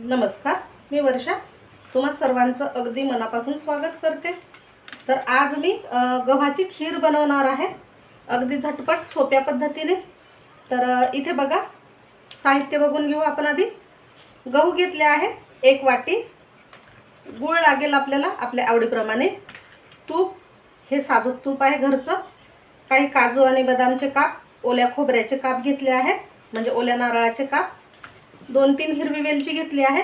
नमस्कार मी वर्षा. तुम्हा सर्वांचं अगदी मनापासून स्वागत करते. तर आज मी गव्हाची खीर बनवणार आहे. अगदी झटपट सोप्या पद्धतीने. तर इथे बघा साहित्य बघून घेऊ आपण आधी. गहू घेतले आहे एक वाटी. गूळ लागेल आपल्याला आपल्या आवडीप्रमाणे. तूप हे साजूक तूप आहे घरचं. काही काजू आणि बदामचे काप ओल्या खोबऱ्याचे काप घेतले आहेत म्हणजे ओल्या नारळाचे काप. दोन तीन हिरवी वेलची घेतली आहे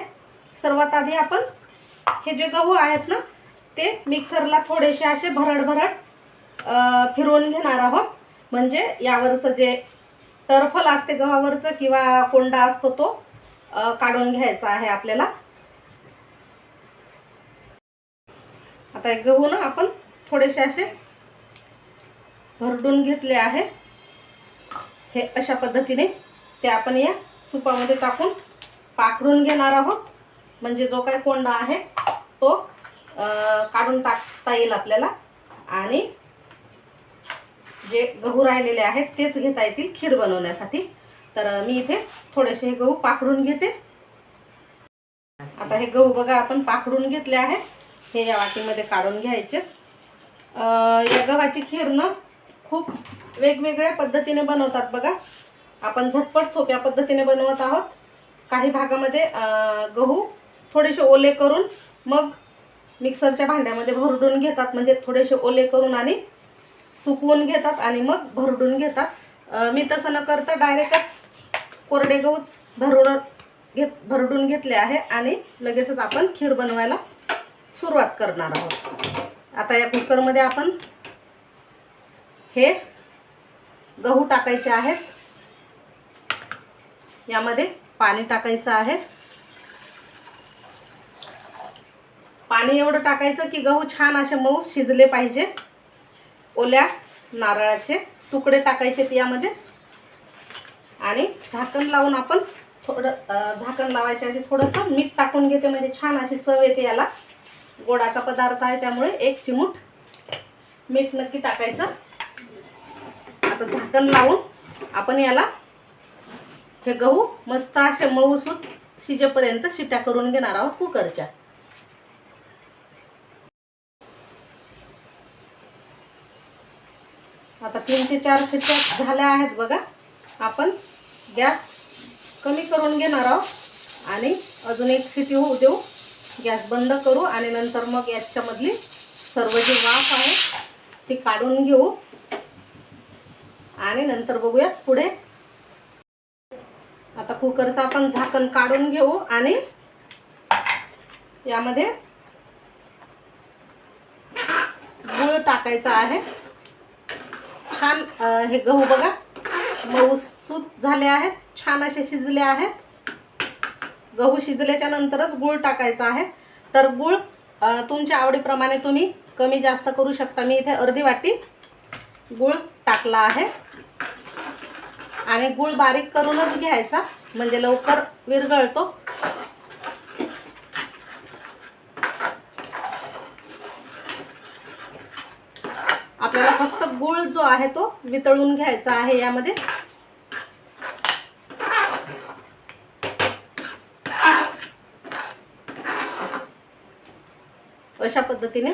सर्वात आधी आपण हे जे गहू आहेत ना ते मिक्सरला थोडेसे असे भरड भरड फिरवून घेणार आहोत. म्हणजे यावरचं जे टरफल असते गव्हावरचं किंवा कोंडा असतो तो काढून घ्यायचा आहे आपल्याला. आता गहू ना आपण थोडेसे असे भरडून घेतले आहे. हे अशा पद्धतीने ते आपण या सुपामध्ये टाकून पाकडून घेणार आहोत. म्हणजे जो काय कोंडा आहे तो काढून टाकता येईल आपल्याला. आणि जे गहू राहिलेले आहेत तेच घेता येतील खीर बनवण्यासाठी. तर मी इथे थोडेसे हे गहू पाकडून घेते. आता हे गहू बघा आपण पाकडून घेतले आहेत. हे या वाटीमध्ये काढून घ्यायचे. या गव्हाची खीर ना खूप वेगवेगळ्या पद्धतीने बनवतात बघा. आपण झटपट सोप्या पद्धतीने बनवत आहोत. काही भागामध्ये गहू थोडेसे ओले करून मग मिक्सरच्या भांड्यामध्ये भरडून घेतात. म्हणजे थोडेसे ओले करून आणि सुकवून घेतात आणि मग भरडून घेतात. मी तसं न करता डायरेक्टच कोरडे गहूच भरून घेत भरडून घेतले आहे आणि लगेचच आपण खीर बनवायला सुरुवात करणार आहोत. आता या कुकरमध्ये आपण हे गहू टाकायचे आहेत. यामध्ये पाणी टाकायचं आहे. पाणी एवढं टाकायचं की गहू छान असे मऊ शिजले पाहिजे. ओल्या नारळाचे तुकडे टाकायचे यामध्येच. आणि झाकण लावून आपण थोडं झाकण लावायच्या आधी थोडंसं मीठ टाकून घेते म्हणजे छान अशी चव येते याला. गोडाचा पदार्थ आहे त्यामुळे एक चिमूट मीठ नक्की टाकायचं. आता झाकण लावून आपण याला हे गहू मस्त असे मऊसूत शिजेपर्यंत शिट्या करून घेणार आहोत कुकरच्या. आता तीन ते चार शिट्या झाल्या आहेत बघा. आपण गॅस कमी करून घेणार आहोत आणि अजून एक सिटी होऊ देऊ. गॅस बंद करू आणि नंतर मग याच्यामधली सर्व जी वाफ आहे ती काढून घेऊ. आणि नंतर बघूयात पुढे आता कुकरचं आपण झाकण काढून घेऊ आणि यामध्ये गुळ टाकायचा आहे. छान हे गहू बघा मऊसूत झाले आहेत छान असे शिजले आहेत. गहू शिजल्याच्या नंतरच गूळ टाकायचा आहे. तर गूळ तुमच्या आवडीप्रमाणे तुम्ही कमी जास्त करू शकता. मी इथे अर्धी वाटी गूळ टाकला आहे. आणि गूळ बारीक करूनच घ्यायचा. म्हणजे लवकर विरघळतो. आपल्याला फक्त गूळ जो आहे तो वितळून घ्यायचा आहे यामध्ये. अशा पद्धतीने.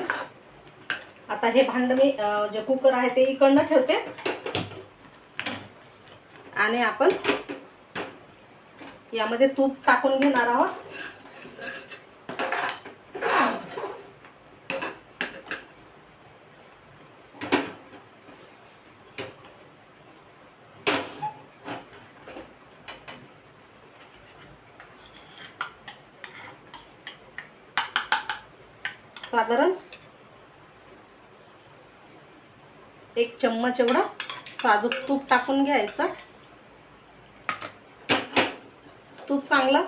आता हे भांड मी जे कुकर आहे ते इकडनं ठेवते. आणि आपण यामध्ये तूप टाकून घेणार आहोत. साधारण एक चम्मच एवढा साजूक तूप टाकून घ्यायचं. तूप चांगलं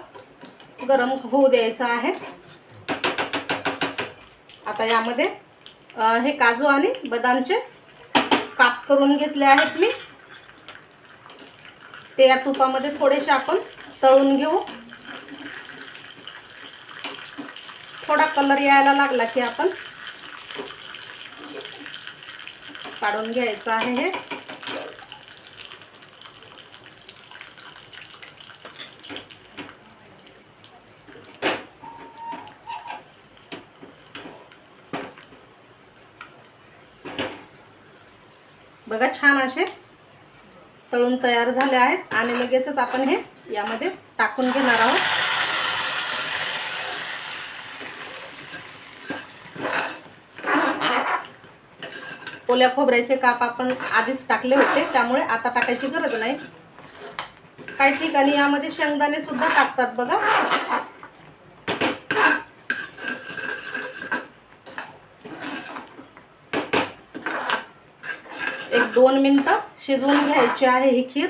गरम होऊ द्यायचं आहे. आता यामध्ये हे काजू आणि बदामचे काप करून घेतले आहेत मी. ते या तुपामध्ये थोडेसे आपण तळून घेऊ. थोडा कलर यायला लागला की आपण काढून घ्यायचं आहे हे. बघा छान असे तळून तयार झाले आहेत. आणि लगेचच आपण हे यामध्ये टाकून घेणार आहोत. ओल्या खोबऱ्याचे काप आपण आधीच टाकले होते त्यामुळे आता टाकायची गरज नाही. काही ठिकाणी यामध्ये शेंगदाणे सुद्धा टाकतात बघा. एक दोन मिनटं शिजवून घ्यायची आहे ही खीर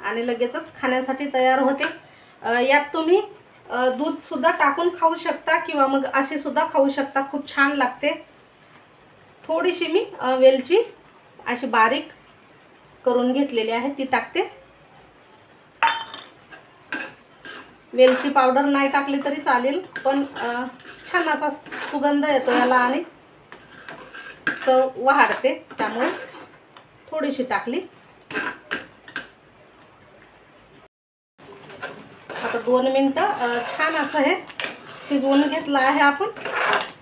आणि लगेचच खाण्यासाठी तयार होते. यात तुम्ही दूधसुद्धा टाकून खाऊ शकता किंवा मग अशीसुद्धा खाऊ शकता. खूप छान लागते. थोडीशी मी वेलची अशी बारीक करून घेतलेली आहे. ती टाकते. वेलची पावडर नाही टाकली तरी चालेल पण छान असा सुगंध येतो याला आणि चव वाढते त्यामुळे. थोडीशी टाकली. आता दोन मिनटं छान असं हे शिजवून घेतलं आहे आपण.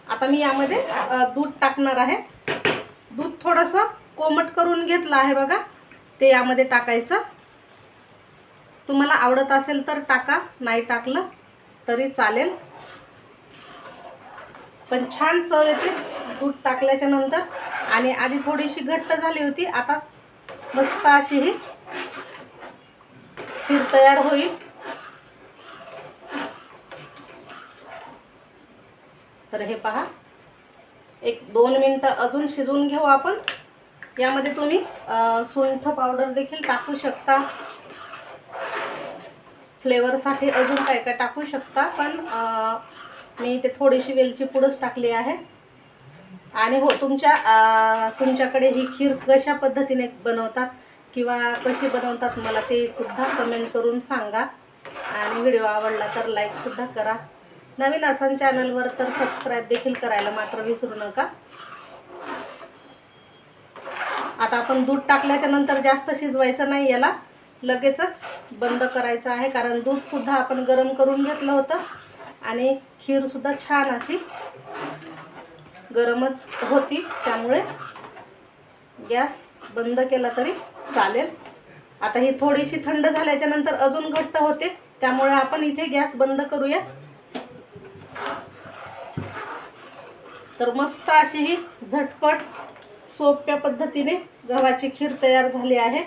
आता मी यामध्ये दूध टाकणार आहे. दूध थोडंसं कोमट करून घेतलं आहे बघा. ते यामध्ये टाकायचं. तुम्हाला आवडत असेल तर टाका नाही टाकलं तरी चालेल. पण छान चव येते. दूध टाकल्याच्या नंतर आणि आधी थोडीशी घट्ट झाली होती. आता मस्त अशी ही खीर तयार होईल. तर हे पहा. एक दोन मिनटं अजून शिजवून घेऊ आपण. यामध्ये तुम्ही सुंठ पावडर देखील टाकू शकता. फ्लेवरसाठी अजून काय काय टाकू शकता. पण मी इथे थोडीशी वेलची पुडच टाकली आहे. आणि हो तुमच्या तुमच्याकडे ही खीर कशा पद्धतीने बनवतात किंवा कशी बनवतात मला ते सुद्धा कमेंट करून सांगा. आणि व्हिडिओ आवडला तर लाईकसुद्धा करा. नवीन असाल चॅनलवर तर सबस्क्राईब देखील करायला मात्र विसरू नका. आता आपण दूध टाकल्याच्या नंतर जास्त शिजवायचं नाही याला. लगेचच बंद करायचं आहे कारण दूधसुद्धा आपण गरम करून घेतलं होतं. आणि खीरसुद्धा छान अशी गरमच होती त्यामुळे गॅस बंद केला तरी चालेल. आता ही थोडीशी थंड झाल्याच्यानंतर अजून घट्ट होते त्यामुळे आपण इथे गॅस बंद करूया तर मस्त अशी ही झटपट सोप्या पद्धतीने गव्हाची खीर तयार झाली आहे.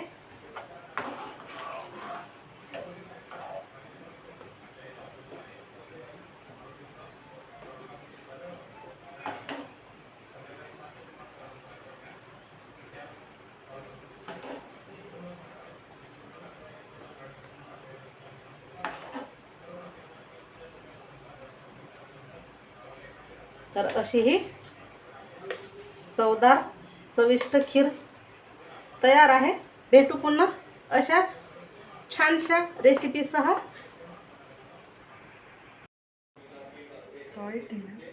तर अशी ही चवदार चविष्ट खीर तयार आहे. भेटू पुन्हा अशाच छानशा रेसिपीसह सॉल्ट आहे